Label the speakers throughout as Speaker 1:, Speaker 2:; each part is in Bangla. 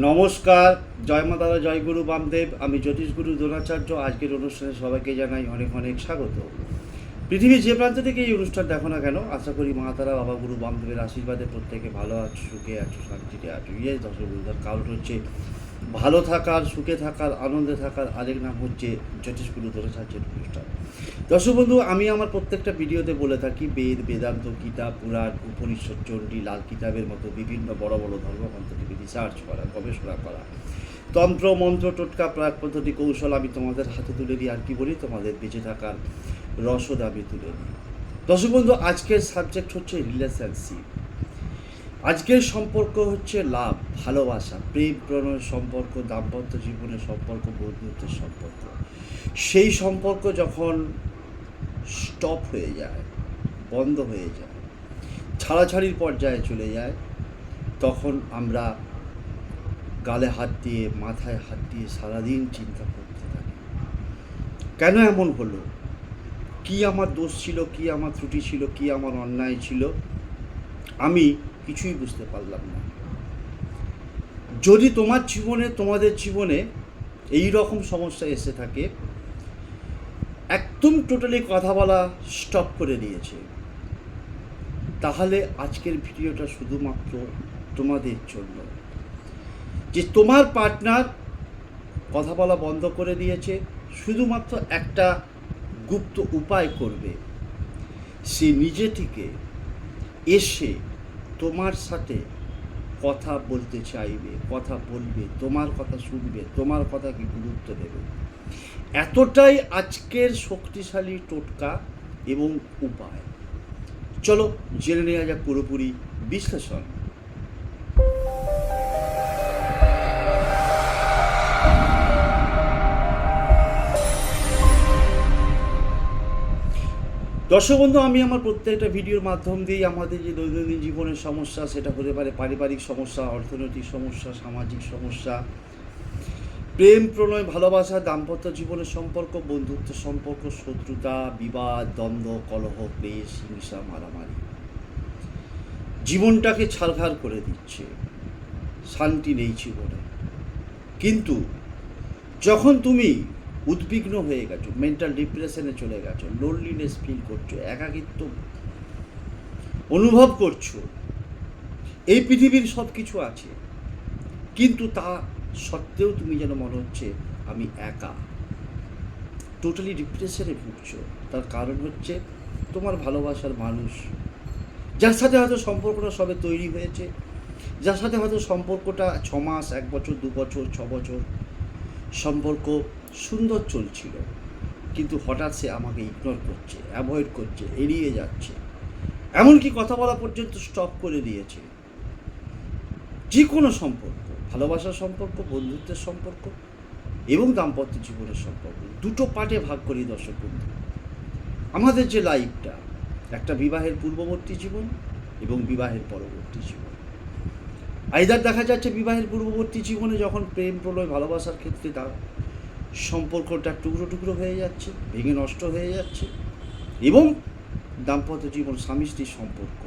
Speaker 1: নমস্কার, জয় মাতারা জয় গুরু বামদেব। আমি জ্যোতিষগুরু দ্রোণাচার্য। আজকের অনুষ্ঠানে সবাইকে জানাই অনেক অনেক স্বাগত। পৃথিবীর যে প্রান্ত থেকে এই অনুষ্ঠান দেখো না কেন, আশা করি মা তারা, বাবা গুরু বামদেবের আশীর্বাদে প্রত্যেকে ভালো আছো, সুখে আছো, শান্তিতে আছো। ইয়ে বন্ধুদের কারণ হচ্ছে ভালো থাকার, সুখে থাকার, আনন্দে থাকার আরেক নাম হচ্ছে জ্যোতিষগুরু দ্রোণাচার্যের অনুষ্ঠান। দর্শক বন্ধু, আমি আমার প্রত্যেকটা ভিডিওতে বলে থাকি, বেদ, বেদান্ত গীতা পুরাণ, উপনিষদ, চণ্ডী, লাল কিতাবের মতো বিভিন্ন বড় বড় ধর্মগ্রন্থ থেকে রিসার্চ করা, গবেষণা করা। তন্ত্র, মন্ত্র, টোটকা, প্রাক পদ্ধতি, কৌশল আমি তোমাদের হাতে তুলে দিই, আর কি বলি? তোমাদের বেঁচে থাকার রসদ আমি তুলে দিই। দর্শক বন্ধু, আজকের সাবজেক্ট হচ্ছে রিলেশনশিপ আজকের সম্পর্ক হচ্ছে লাভ, ভালোবাসা, প্রেম, প্রণয় সম্পর্ক, দাম্পত্য জীবনের সম্পর্ক, বন্ধুত্বের সম্পর্ক। সেই সম্পর্ক যখন স্টপ হয়ে যায়, বন্ধ হয়ে যায়, ছাড়াছাড়ির পর্যায়ে চলে যায়, তখন আমরা গালে হাত দিয়ে, মাথায় হাত দিয়ে সারাদিন চিন্তা করতে থাকি। কেন এমন হলো? কি আমার দোষ ছিল, কি আমার ত্রুটি ছিল, কি আমার অন্যায় ছিল? আমি কিছুই বুঝতে পারলাম না। যদি তোমার জীবনে, তোমাদের জীবনে এই রকম সমস্যা এসে থাকে, একদম টোটালি কথা বলা স্টপ করে দিয়েছে, তাহলে আজকের ভিডিওটা শুধুমাত্র তোমাদের জন্য। যে তোমার পার্টনার কথা বলা বন্ধ করে দিয়েছে, শুধুমাত্র একটা গুপ্ত উপায় করবে, সে নিজে থেকে এসে তোমার সাথে কথা বলতে চাইবে, কথা বলবে, তোমার কথা শুনবে, তোমার কথাকে গুরুত্ব দেবে। এতটাই আজকের শক্তিশালী টোটকা এবং উপায়। চলো জেনে নেওয়া যাক পুরোপুরি বিশ্লেষণ। দর্শক বন্ধু, আমি আমার প্রত্যেকটা ভিডিওর মাধ্যম দিয়েই আমাদের যে দৈনন্দিন জীবনের সমস্যা, সেটা হতে পারে পারিবারিক সমস্যা, অর্থনৈতিক সমস্যা, সামাজিক সমস্যা, প্রেম প্রণয় ভালোবাসা, দাম্পত্য জীবনের সম্পর্ক, বন্ধুত্ব সম্পর্ক, শত্রুতা, বিবাদ, দ্বন্দ্ব, কলহ ক্লেশ হিংসা, মারামারি। জীবনটাকে ছাড়ঘাড় করে দিচ্ছে। শান্তি নেই জীবনে। কিন্তু যখন তুমি উদ্বিগ্ন হয়ে গেছো মেন্টাল ডিপ্রেশনে চলে গেছো লোনলিনেস ফিল করছ, একাকিত্ব অনুভব করছ। এই পৃথিবীর সব কিছু আছে, কিন্তু তা সত্ত্বেও তুমি যেন মনে হচ্ছে আমি একা। টোটালি ডিপ্রেশনে ভুগছো, তার কারণ হচ্ছে তোমার ভালোবাসার মানুষ। যার সাথে হয়তো সম্পর্কটা সবে তৈরি হয়েছে, যার সাথে হয়তো সম্পর্কটা ছ মাস, এক বছর, দু বছর, ছ বছর সম্পর্ক সুন্দর চলছিল। কিন্তু হঠাৎ সে আমাকে ইগনোর করছে অ্যাভয়েড করছে, এড়িয়ে যাচ্ছে। এমনকি কথা বলা পর্যন্ত স্টপ করে দিয়েছে। যে কোনো সম্পর্ক, ভালোবাসার সম্পর্ক, বন্ধুত্বের সম্পর্ক এবং দাম্পত্য জীবনের সম্পর্ক, দুটো পার্টে ভাগ করি দর্শক বন্ধু। আমাদের যে লাইফটা একটা বিবাহের পূর্ববর্তী জীবন এবং বিবাহের পরবর্তী জীবন। আইদার দেখা যাচ্ছে বিবাহের পূর্ববর্তী জীবনে যখন প্রেম, প্রলয়, ভালোবাসার ক্ষেত্রে তার সম্পর্কটা টুকরো টুকরো হয়ে যাচ্ছে, ভেঙে নষ্ট হয়ে যাচ্ছে এবং দাম্পত্য জীবন স্বামী স্ত্রীর সম্পর্ক।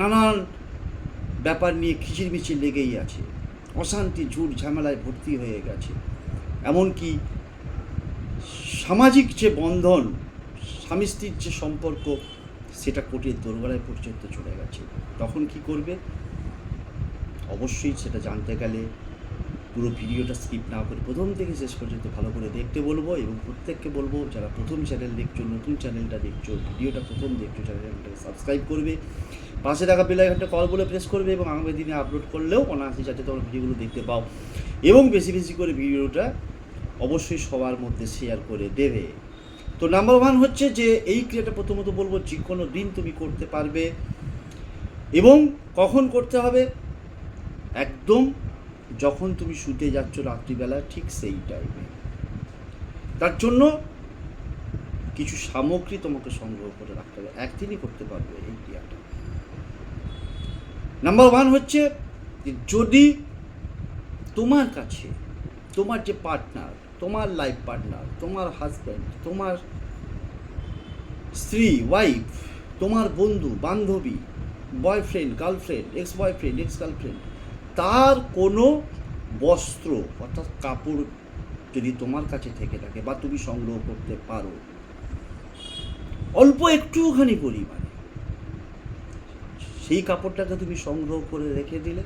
Speaker 1: নানান ব্যাপার নিয়ে খিচিরমিচির লেগেই আছে, অশান্তি, ঝুট ঝামেলায় ভর্তি হয়ে গেছে। এমনকি সামাজিক যে বন্ধন, স্বামী স্ত্রীর যে সম্পর্ক, সেটা কোটির দোরগোড়ায় পর্যন্ত চলে গেছে। তখন কি করবে? অবশ্যই সেটা জানতে গেলে পুরো ভিডিওটা স্কিপ না করে প্রথম থেকে শেষ পর্যন্ত ভালো করে দেখতে বলব এবং প্রত্যেককে বলব, যারা প্রথম চ্যানেল দেখছ, নতুন চ্যানেলটা দেখছ, ভিডিওটা প্রথম দেখছ চ্যানেলটাকে সাবস্ক্রাইব করবে, পাশে থাকা বেলাইকনটা কল বলে প্রেস করবে এবং আগামী দিনে আপলোড করলেও অনায়াসে যাতে তোমরা ভিডিওগুলো দেখতে পাও এবং বেশি বেশি করে ভিডিওটা অবশ্যই সবার মধ্যে শেয়ার করে দেবে। তো নাম্বার ওয়ান হচ্ছে যে, এই ক্রিয়াটা প্রথমত বলব, যে কোনো দিন তুমি করতে পারবে এবং কখন করতে হবে? একদম যখন তুমি শুতে যাচ্ছ রাত্রিবেলা, ঠিক সেই টাইমে তার জন্য কিছু সামগ্রী তোমাকে সংগ্রহ করে রাখতে হবে। একদিনই করতে পারবে এই ক্রিয়াটা। নাম্বার ওয়ান হচ্ছে যদি তোমার কাছে, তোমার যে পার্টনার তোমার লাইফ পার্টনার তোমার হাজব্যান্ড তোমার স্ত্রী ওয়াইফ তোমার বন্ধু, বান্ধবী boyfriend girlfriend ex boyfriend ex girlfriend তার কোনো বস্ত্র, অর্থাৎ কাপড় যদি তোমার কাছে থেকে থাকে বা তুমি সংগ্রহ করতে পারো, অল্প একটুখানি পরিমাণে, সেই কাপড়টাকে তুমি সংগ্রহ করে রেখে দিলে,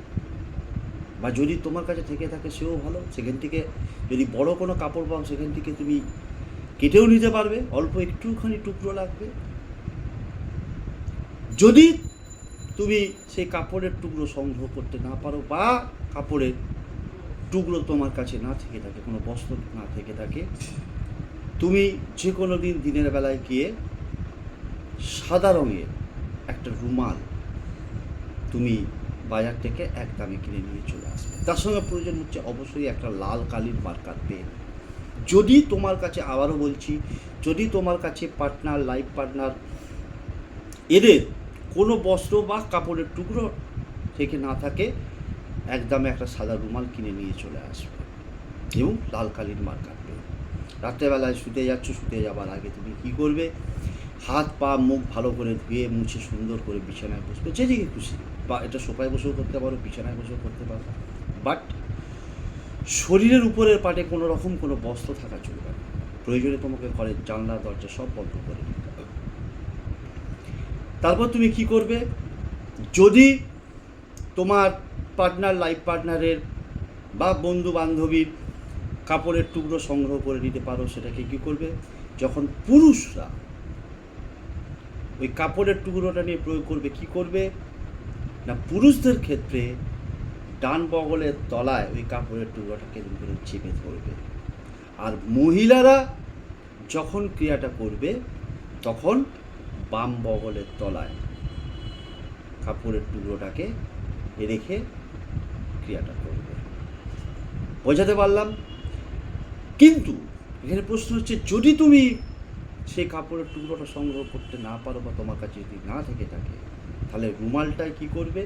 Speaker 1: বা যদি তোমার কাছে থেকে থাকে সেও ভালো, সেখান থেকে যদি বড় কোনো কাপড় পাও, সেখান থেকে তুমি কেটেও নিতে পারবে, অল্প একটুখানি টুকরো লাগবে। যদি তুমি সেই কাপড়ের টুকরো সংগ্রহ করতে না পারো বা কাপড়ের টুকরো তোমার কাছে না থেকে থাকে, কোনো বস্ত্র না থেকে থাকে, তুমি যে কোনো দিন দিনের বেলায় গিয়ে সাদা রঙের একটা রুমাল তুমি বাজার থেকে এক দামে কিনে নিয়ে চলে আসবে। তার সঙ্গে প্রয়োজন হচ্ছে অবশ্যই একটা লাল কালির মার্কার পেন। যদি তোমার কাছে, আবারও বলছি, যদি তোমার কাছে পার্টনার লাইফ পার্টনার এদের কোনো বস্ত্র বা কাপড়ের টুকরো থেকে না থাকে, একদমে একটা সাদা রুমাল কিনে নিয়ে চলে আসবে। এবং লাল কালির মার্কার কাটবে। রাত্রেবেলায় শুতে যাচ্ছ, শুতে যাবার আগে তুমি কী করবে? হাত, পা, মুখ ভালো করে ধুয়ে, মুছে সুন্দর করে বিছানায় বসবে। যেদিকে খুশি। বা এটা সোফায় বসেও করতে পারো, বিছানায় বসেও করতে পারো। বাট শরীরের উপরের পাটে কোনো রকম কোনো বস্ত্র থাকা চলবে না। প্রয়োজনে তোমাকে ঘরের জানলা, দরজা সব বন্ধ করে দিতে হবে। তারপর তুমি কি করবে? যদি তোমার পার্টনার লাইফ পার্টনারের বা বন্ধু বান্ধবীর কাপড়ের টুকরো সংগ্রহ করে নিতে পারো, সেটাকে কি করবে? যখন পুরুষরা ওই কাপড়ের টুকরোটা নিয়ে প্রয়োগ করবে, কি করবে? না, পুরুষদের ক্ষেত্রে ডান বগলের তলায় ওই কাপড়ের টুকরোটাকে এরকম করে চেপে ধরবে? আর মহিলারা যখন ক্রিয়াটা করবে, তখন বাম বগলের তলায় কাপড়ের টুকরোটাকে রেখে ক্রিয়াটা করবে। বোঝাতে পারলাম? কিন্তু এখানে প্রশ্ন হচ্ছে, যদি তুমি সেই কাপড়ের টুকরোটা সংগ্রহ করতে না পারো বা তোমার কাছে যদি না থেকে থাকে, তাহলে রুমালটায় কি করবে?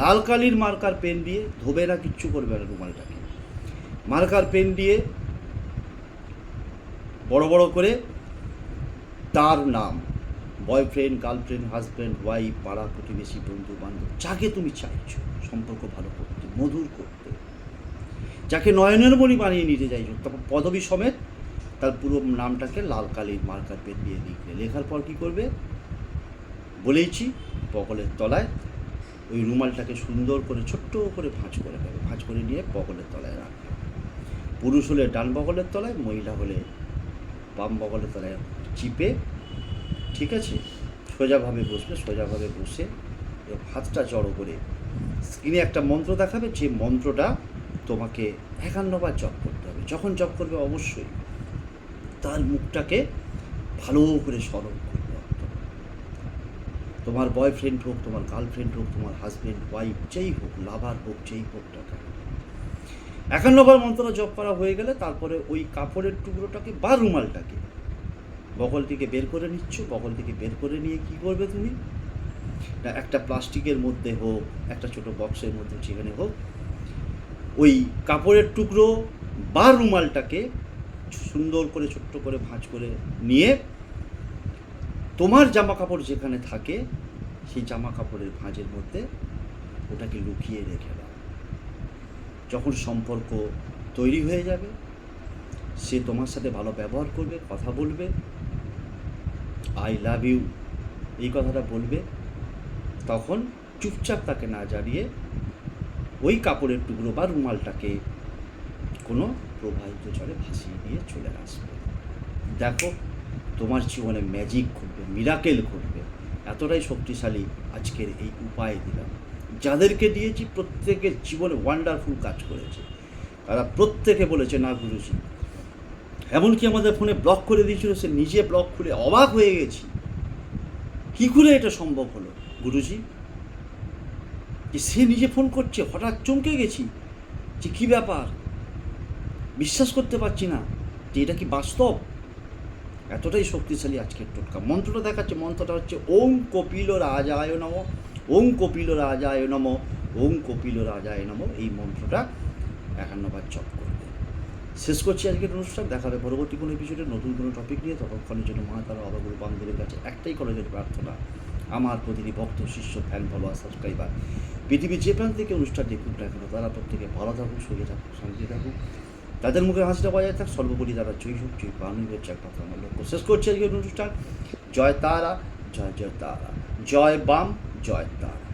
Speaker 1: লাল কালির মার্কার পেন দিয়ে ধোবে না কিচ্ছু করবে না রুমালটাকে। মার্কার পেন দিয়ে বড় বড় করে তার নাম বয়ফ্রেন্ড গার্লফ্রেন্ড হাজব্যান্ড ওয়াইফ পাড়া প্রতিবেশী বন্ধু বান্ধব যাকে তুমি চাইছো, সম্পর্ক ভালো করতে, মধুর করতে, যাকে নয়নের মণি বানিয়ে নিতে চাইছো তখন পদবী সমেত তার পুরো নামটাকে লাল কালির মার্কার পেন দিয়ে লিখবে লেখার পর কী করবে? বলেইছি বগলের তলায় ওই রুমালটাকে সুন্দর করে, ছোট্ট করে ভাঁজ করে দেবে ভাঁজ করে নিয়ে পকলের তলায় রাখবে। পুরুষ হলে ডান বগলের তলায়, মহিলা হলে বাম বগলের তলায় চিপে ঠিক আছে? সোজাভাবে বসবে, সোজাভাবে বসে হাতটা জড়ো করে স্ক্রিনে একটা মন্ত্র দেখাবে, যে মন্ত্রটা তোমাকে একান্নবার জপ করতে হবে। যখন জপ করবে অবশ্যই তার মুখটাকে ভালো করে স্মরণ করবে তোমার বয়ফ্রেন্ড হোক, তোমার গার্লফ্রেন্ড হোক, তোমার হাজব্যান্ড ওয়াইফ যেই হোক লাভার হোক, যেই হোক কেন। একান্নবার মন্ত্রটা জপ করা হয়ে গেলে তারপরে ওই কাপড়ের টুকরোটাকে বা রুমালটাকে বগল থেকে বের করে নিচ্ছ, বগল থেকে বের করে নিয়ে কি করবে তুমি? একটা প্লাস্টিকের মধ্যে হোক, একটা ছোট বক্সের মধ্যে যেখানে হোক, ওই কাপড়ের টুকরো বা রুমালটাকে সুন্দর করে, ছোট্ট করে ভাঁজ করে নিয়ে তোমার জামা কাপড় যেখানে থাকে, সেই জামা কাপড়ের ভাঁজের মধ্যে ওটাকে লুকিয়ে রেখে দাও। যখন সম্পর্ক তৈরি হয়ে যাবে, সে তোমার সাথে ভালো ব্যবহার করবে, কথা বলবে আই লাভ ইউ এই কথাটা বলবে, তখন চুপচাপ তাকে না জানিয়ে ওই কাপড়ের টুকরো বা রুমালটাকে কোনো প্রবাহিত জলে ভাসিয়ে দিয়ে চলে আসবে। দেখো, তোমার জীবনে ম্যাজিক ঘটবে মিরাকেল ঘটবে। এতটাই শক্তিশালী আজকের এই উপায় দিলাম। যাদেরকে দিয়েছি প্রত্যেকের জীবনে ওয়ান্ডারফুল কাজ করেছে। তারা প্রত্যেকে বলেছে, না গুরুজি এমনকি আমাদের ফোনে ব্লক করে দিয়েছিল, সে নিজে ব্লক খুলে অবাক হয়ে গেছি। কী করে এটা সম্ভব হলো? গুরুজি, যে সে নিজে ফোন করছে, হঠাৎ চমকে গেছি যে কী ব্যাপার? বিশ্বাস করতে পারছি না যে এটা কি বাস্তব? এতটাই শক্তিশালী আজকের টোটকা। মন্ত্রটা দেখাচ্ছে, মন্ত্রটা হচ্ছে ওম কপিল রাজায় নম ওম কপিল রাজায় নম ওম কপিল রাজায় নম। এই মন্ত্রটা একান্নবার করবে শেষ করছি আজকের অনুষ্ঠান। দেখা হবে পরবর্তী কোনো এপিসোডে নতুন কোনো টপিক নিয়ে ততক্ষণের জন্য মা তারা অবাগুরু বান্ধবের কাছে একটাই কলেজের প্রার্থনা। আমার প্রতিটি ভক্ত, শিষ্য ফ্যান ফলোয়ার সাবস্ক্রাইবার পৃথিবীর যে প্রান্ত থেকে অনুষ্ঠান দেখুক না কেন, তারা প্রত্যেকে ভালো থাকুক, সুখে থাকুক শান্তি থাকুক। তাদের মুখে হাসিটা বজায় থাক সর্বোপরি তারা জয়ী হোক, জয়ী পালনই হচ্ছে একমাত্র আমার লক্ষ্য। শেষ করছে আজকের অনুষ্ঠান। জয় তারা, জয় জয় তারা। জয় বাম, জয় তারা।